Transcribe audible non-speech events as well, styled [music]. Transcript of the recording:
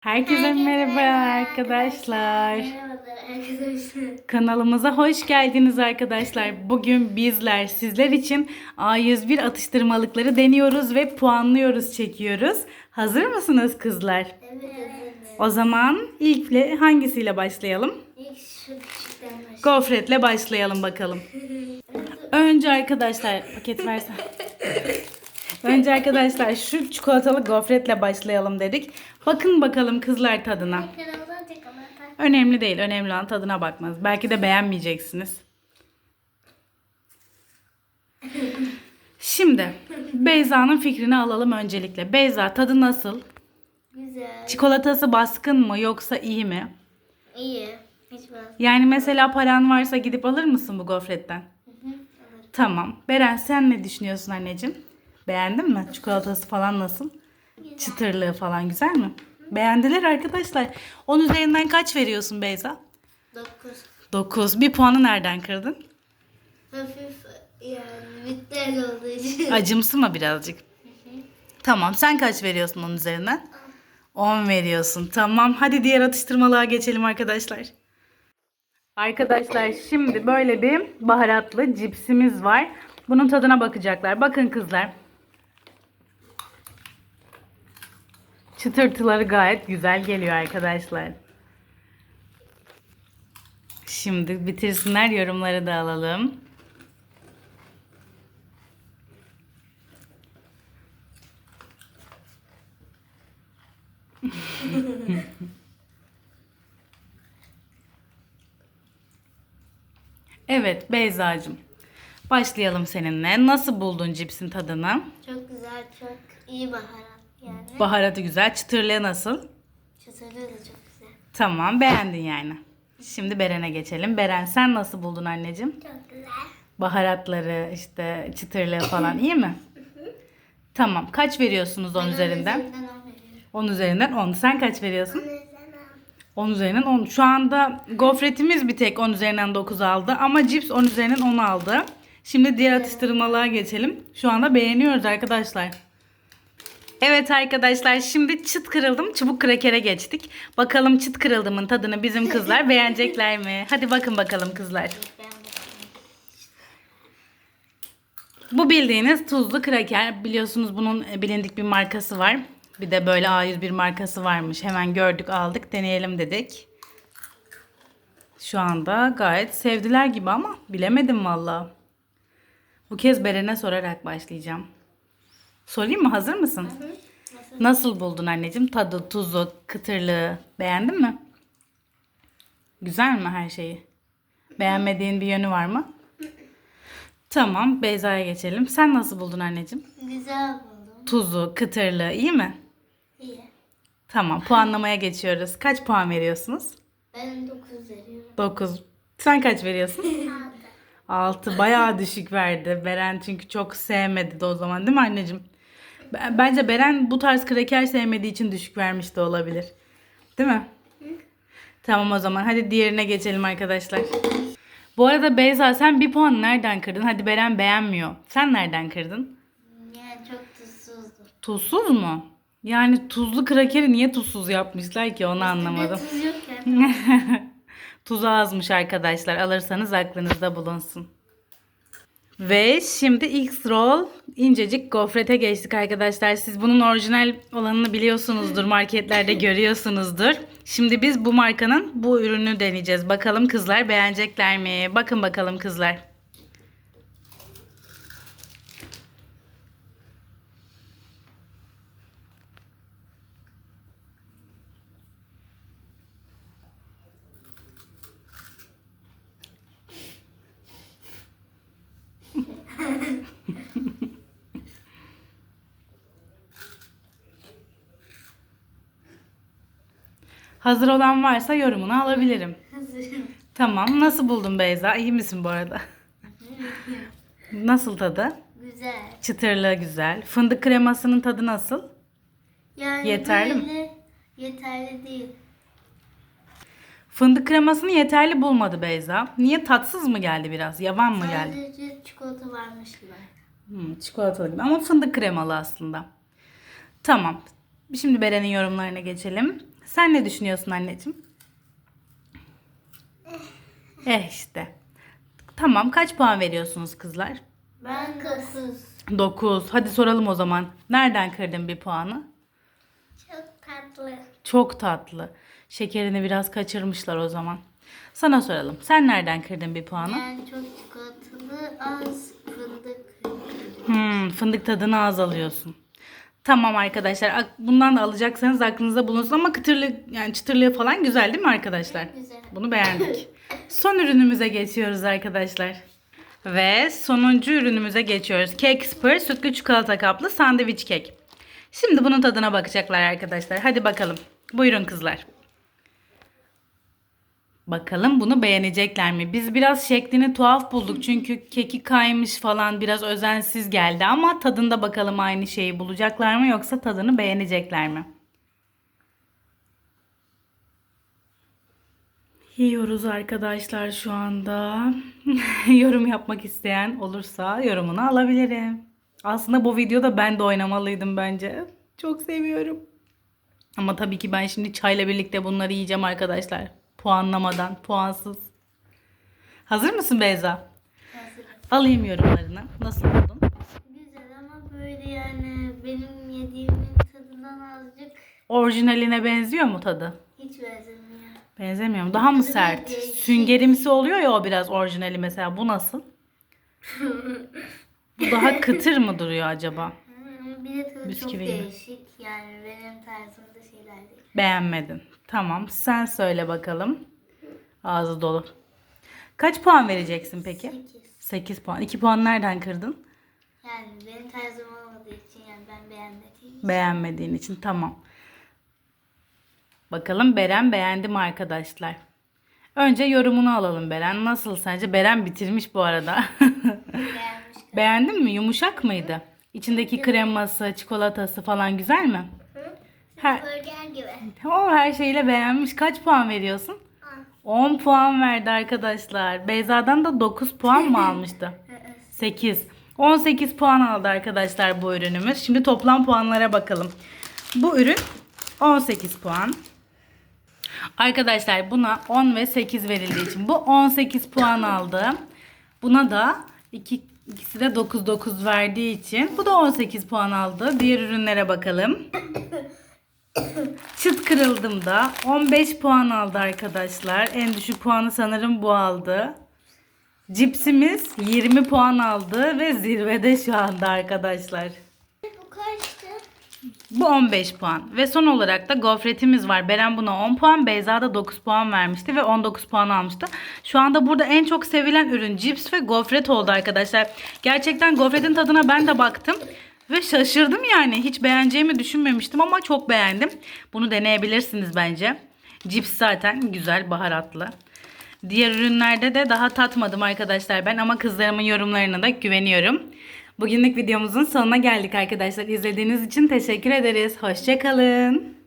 Herkese merhaba arkadaşlar. Merhabalar arkadaşlar. Kanalımıza hoş geldiniz arkadaşlar. Bugün bizler sizler için A101 atıştırmalıkları deniyoruz ve puanlıyoruz, çekiyoruz. Hazır mısınız kızlar? Evet. O zaman ilkle hangisiyle başlayalım? İlk şu küçükten başlayalım. Gofretle başlayalım bakalım. [laughs] Önce arkadaşlar paket versen. [laughs] Önce arkadaşlar şu çikolatalı gofretle başlayalım dedik. Bakın bakalım kızlar tadına. Önemli değil. Önemli olan tadına bakmanız. Belki de beğenmeyeceksiniz. Şimdi Beyza'nın fikrini alalım öncelikle. Beyza tadı nasıl? Güzel. Çikolatası baskın mı yoksa iyi mi? İyi. Hiç. Yani mesela paran varsa gidip alır mısın bu gofretten? Tamam. Beren sen ne düşünüyorsun anneciğim? Beğendin mi? Çikolatası falan nasıl? Çıtırlığı falan güzel mi? Beğendiler arkadaşlar. 10 üzerinden kaç veriyorsun Beyza? 9. 9. Bir puanı nereden kırdın? Hafif yani bitter olduğu [laughs] için. Acımsı mı birazcık? Tamam. Sen kaç veriyorsun onun üzerinden? 10 veriyorsun. Tamam. Hadi diğer atıştırmalığa geçelim arkadaşlar. Arkadaşlar şimdi böyle bir baharatlı cipsimiz var. Bunun tadına bakacaklar. Bakın kızlar. Çıtırtıları gayet güzel geliyor arkadaşlar. Şimdi bitirsinler yorumları da alalım. [laughs] Evet Beyza'cığım. Başlayalım seninle. Nasıl buldun cipsin tadını? Çok güzel, çok iyi baharat yani. Baharatı güzel. Çıtırlığı nasıl? Çıtırlığı da çok güzel. Tamam beğendin yani. Şimdi Beren'e geçelim. Beren sen nasıl buldun anneciğim? Çok güzel. Baharatları işte çıtırlığı falan iyi mi? Tamam. Kaç veriyorsunuz 10 üzerinden? Üzerinden 10 veriyorum. 10 üzerinden 10. Sen kaç veriyorsun? Üzerinden 10 üzerinden 10. Şu anda gofretimiz bir tek 10 üzerinden 9 aldı. Ama cips 10 üzerinden 10 aldı. Şimdi diğer atıştırmalığa geçelim. Şu anda beğeniyoruz arkadaşlar. Evet arkadaşlar şimdi çıt kırıldım çubuk krakere geçtik. Bakalım çıt kırıldımın tadını bizim kızlar beğenecekler mi? Hadi bakın bakalım kızlar. Bu bildiğiniz tuzlu kraker. Biliyorsunuz bunun bilindik bir markası var. Bir de böyle A101 markası varmış. Hemen gördük aldık deneyelim dedik. Şu anda gayet sevdiler gibi ama bilemedim valla. Bu kez Beren'e sorarak başlayacağım. Sorayım mı? Hazır mısın? Nasıl? Nasıl buldun anneciğim? Tadı, tuzu, kıtırlığı beğendin mi? Güzel mi her şeyi? Beğenmediğin bir yönü var mı? Tamam, Beyza'ya geçelim. Sen nasıl buldun anneciğim? Güzel buldum. Tuzu, kıtırlığı iyi mi? İyi. Tamam, puanlamaya geçiyoruz. Kaç puan veriyorsunuz? Ben 9 veriyorum. 9. Sen kaç veriyorsun? [laughs] 6. Bayağı düşük verdi. Beren çünkü çok sevmedi de o zaman değil mi anneciğim? Bence Beren bu tarz kraker sevmediği için düşük vermiş de olabilir. Değil mi? Tamam o zaman hadi diğerine geçelim arkadaşlar. Bu arada Beyza sen bir puan nereden kırdın? Hadi Beren beğenmiyor. Sen nereden kırdın? Yani çok tuzsuzdu. Tuzsuz mu? Yani tuzlu krakeri niye tuzsuz yapmışlar ki onu anlamadım. Tuz yok yani. [laughs] Tuzu azmış arkadaşlar. Alırsanız aklınızda bulunsun. Ve şimdi X-Roll incecik gofrete geçtik arkadaşlar. Siz bunun orijinal olanını biliyorsunuzdur. Marketlerde görüyorsunuzdur. Şimdi biz bu markanın bu ürünü deneyeceğiz. Bakalım kızlar beğenecekler mi? Bakın bakalım kızlar. Hazır olan varsa yorumunu alabilirim. Hazırım. Tamam. Nasıl buldun Beyza? İyi misin bu arada? Nasıl tadı? Güzel. Çıtırlığı güzel. Fındık kremasının tadı nasıl? Yani Yeterli mi? Yeterli değil. Fındık kremasını yeterli bulmadı Beyza. Niye tatsız mı geldi biraz? Yavan mı geldi? Sadece çikolata varmış gibi. Hmm, çikolatalı gibi ama fındık kremalı aslında. Tamam. Şimdi Beren'in yorumlarına geçelim. Sen ne düşünüyorsun anneciğim? Eh işte. Tamam kaç puan veriyorsunuz kızlar? Ben kızsız. 9. Hadi soralım o zaman. Nereden kırdın bir puanı? Çok tatlı. Çok tatlı. Şekerini biraz kaçırmışlar o zaman. Sana soralım. Sen nereden kırdın bir puanı? Yani çok çikolatalı az fındık. Hmm, fındık tadını az alıyorsun. Tamam arkadaşlar. Bundan da alacaksanız aklınızda bulunsun ama kıtırlı yani çıtırlığı falan güzel değil mi arkadaşlar? Güzel. Bunu beğendik. [laughs] Son ürünümüze geçiyoruz arkadaşlar. Ve sonuncu ürünümüze geçiyoruz. Cake Spur sütlü çikolata kaplı sandviç kek. Şimdi bunun tadına bakacaklar arkadaşlar. Hadi bakalım. Buyurun kızlar. Bakalım bunu beğenecekler mi? Biz biraz şeklini tuhaf bulduk çünkü keki kaymış falan biraz özensiz geldi ama tadında bakalım aynı şeyi bulacaklar mı yoksa tadını beğenecekler mi? Yiyoruz arkadaşlar şu anda. [laughs] Yorum yapmak isteyen olursa yorumunu alabilirim. Aslında bu videoda ben de oynamalıydım bence. Çok seviyorum. Ama tabii ki ben şimdi çayla birlikte bunları yiyeceğim arkadaşlar. Puanlamadan, puansız. Hazır mısın Beyza? Hazır. Alayım yorumlarını. Nasıl buldun? Güzel ama böyle yani benim yediğimin tadından azıcık Orijinaline benziyor mu tadı? hiç benzemiyor. Benzemiyor mu? Daha mı sert? Süngerimsi oluyor ya o biraz orijinali mesela. Bu nasıl? [laughs] Bu daha kıtır mı duruyor acaba? Bir de tadı Bisküvi çok gibi. değişik. Yani benim tarzımda şeyler değil. Beğenmedin. Tamam. Sen söyle bakalım. Ağzı dolu. Kaç puan vereceksin peki? 8. 8 puan. 2 puan nereden kırdın? Yani benim tarzım olmadığı için yani ben beğenmediğim için. Beğenmediğin için tamam. Bakalım Beren beğendi mi arkadaşlar? Önce yorumunu alalım Beren. Nasıl sence? Beren bitirmiş bu arada. [laughs] Beğenmiş. Beğendin mi? Yumuşak mıydı? İçindeki kreması, çikolatası falan güzel mi? Her, Burger gibi. o her şeyle beğenmiş. Kaç puan veriyorsun? 10 puan verdi arkadaşlar. Beyza'dan da 9 puan mı [laughs] almıştı? 8. 18 puan aldı arkadaşlar bu ürünümüz. Şimdi toplam puanlara bakalım. Bu ürün 18 puan. Arkadaşlar buna 10 ve 8 verildiği için bu 18 puan aldı. Buna da iki, ikisi de 9 9 verdiği için bu da 18 puan aldı. Diğer ürünlere bakalım. Çıt kırıldım da 15 puan aldı arkadaşlar. En düşük puanı sanırım bu aldı. Cipsimiz 20 puan aldı ve zirvede şu anda arkadaşlar. Bu kaçtı? Bu 15 puan. Ve son olarak da gofretimiz var. Beren buna 10 puan, Beyza da 9 puan vermişti ve 19 puan almıştı. Şu anda burada en çok sevilen ürün cips ve gofret oldu arkadaşlar. Gerçekten gofretin tadına ben de baktım. Ve şaşırdım yani. Hiç beğeneceğimi düşünmemiştim ama çok beğendim. Bunu deneyebilirsiniz bence. Cips zaten güzel, baharatlı. Diğer ürünlerde de daha tatmadım arkadaşlar ben ama kızlarımın yorumlarına da güveniyorum. Bugünlük videomuzun sonuna geldik arkadaşlar. İzlediğiniz için teşekkür ederiz. Hoşçakalın.